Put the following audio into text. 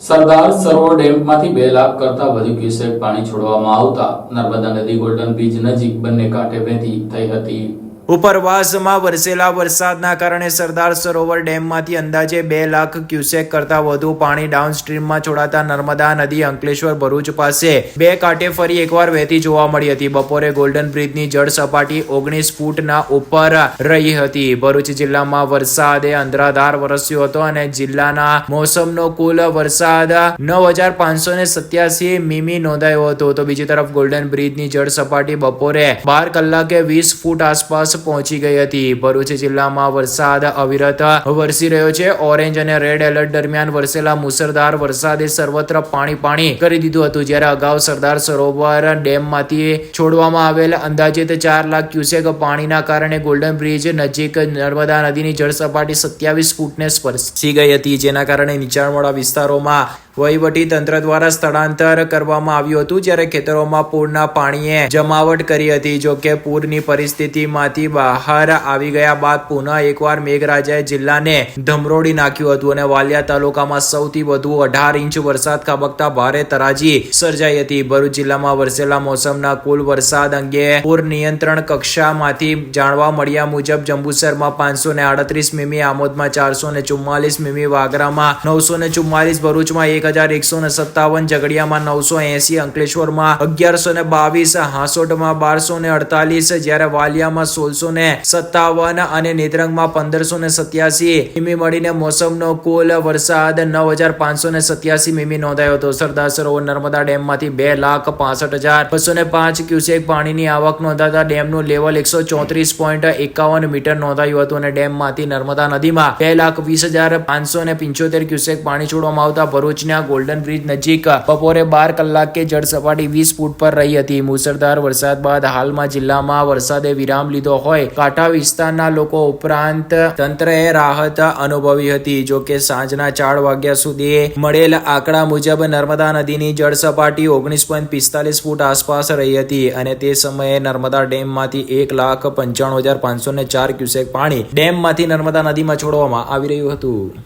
સરદાર સરોવર ડેમમાંથી બે લાખ કરતા વધુ ક્યુસેક પાણી છોડવામાં આવતા નર્મદા નદી ગોલ્ડન બ્રિજ નજીક બંને કાંઠે વહેતી થઈ હતી. ઉપરવાસમાં વરસેલા વરસાદના કારણે સરદાર સરોવર ડેમમાંથી અંદાજે બે લાખ ક્યુસેક કરતા વધુ પાણી ડાઉનસ્ટ્રીમમાં છોડાતા નર્મદા નદી અંકલેશ્વર ભરૂચ પાસે બે કાંઠે ફરી એકવાર વહેતી જોવા મળી હતી. બપોરે ગોલ્ડન બ્રિજની જળ સપાટી ઓગણીસ ફૂટના ઉપર રહી હતી. ભરૂચ જિલ્લામાં વરસાદે અંધરાધાર વરસ્યો હતો અને જિલ્લાના મોસમનો કુલ વરસાદ નવ હજાર પાંચસો ને સત્યાસી મીમી નોંધાયો હતો. તો બીજી તરફ ગોલ્ડન બ્રિજની જળ સપાટી બપોરે બાર કલાકે વીસ ફૂટ આસપાસ પહોંચી ગઈ હતી. ભરૂચ જિલ્લામાં વરસાદ અવિરત વરસી રહ્યો છે. ઓરેન્જ અને રેડ એલર્ટ દરમિયાન વરસેલા મુસળધાર વરસાદે સર્વત્ર પાણી પાણી કરી દીધું હતું. જ્યારે અગાઉ સરદાર સરોવર ડેમમાંથી છોડવામાં આવેલ અંદાજિત ચાર લાખ ક્યુસેક પાણીના કારણે ગોલ્ડન બ્રિજ નજીક નર્મદા નદીની જળ સપાટી સત્યાવીસ ફૂટને સ્પર્શી ગઈ હતી. જેના કારણે નીચાણવાળા વિસ્તારોમાં વહીવટી તંત્ર દ્વારા સ્થળાંતર કરવામાં આવ્યું હતું. જ્યારે ખેતરોમાં પૂરના પાણીએ જમાવટ કરી હતી. જો કે પૂરની પરિસ્થિતિમાંથી બહાર આવી ગયા બાદ પુનઃ એકવાર મેઘરાજાએ જિલ્લાને ધમરોડી નાખ્યું હતું અને વાલિયા તાલુકામાં સૌથી વધુ અઢાર ઇંચ વરસાદ ખાબકતા ભારે તરાજી સર્જાઈ હતી. ભરૂચ જિલ્લામાં વરસેલા મોસમના કુલ વરસાદ અંગે પૂર નિયંત્રણ કક્ષામાંથી જાણવા મળ્યા મુજબ જંબુસરમાં પાંચસો ને આડત્રીસ મીમી, આમોદમાં ચારસો ને ચુમ્માલીસ મીમી, વાગરામાં નવસો ને ચુમ્માલીસ, ભરૂચમાં એક હજાર એકસો ને સત્તાવન ઝઘડિયામાં નવસો એસી, અંકલેશ્વરમાં અગિયારસો ને બાવીસ, હાંસોટમાં બારસો ને અડતાલીસ, જ્યારે વાલિયામાં સોળસો ને સત્તાવન અને નેત્રંગમાં પંદરસો ને સત્યાસી મીમી મળીને મોસમનો કુલ વરસાદ નવ હજાર પાંચસો ને સત્યાસી મીમી નોંધાયો હતો. સરદાર સરોવર નર્મદા ડેમમાંથી બે લાખ પાસઠ હજાર બસો ને પાંચ ક્યુસેક પાણીની આવક નોંધાતા ડેમનું લેવલ એકસો ચોત્રીસ પોઈન્ટ એકાવન મીટર નોંધાયું હતું અને ડેમમાંથી નર્મદા નદીમાં બે લાખ વીસ હજાર પાંચસો ને પંચોતેર ક્યુસેક પાણી છોડવામાં આવતા ભરૂચના ગોલ્ડન બ્રિજ નજીક બપોરે બાર કલાકે જળ સપાટી વીસ ફૂટ પર રહી હતી. મુસળધાર વરસાદ બાદ હાલમાં જિલ્લામાં વરસાદે વિરામ લીધો હોય. કાંઠા વિસ્તારના લોકો ઉપરાંત તંત્રએ રાહત અનુભવી હતી. જો કે સાંજના ચાર વાગ્યા સુધી મળેલ આંકડા મુજબ નર્મદા નદીની જળ સપાટી ઓગણીસ પોઈન્ટ પિસ્તાલીસ ફૂટ આસપાસ રહી હતી અને તે સમયે નર્મદા ડેમમાંથી એક લાખ પંચાણું હજાર પાંચસો ને ચાર ક્યુસેક પાણી ડેમમાંથી નર્મદા નદીમાં છોડવામાં આવી રહ્યું હતું.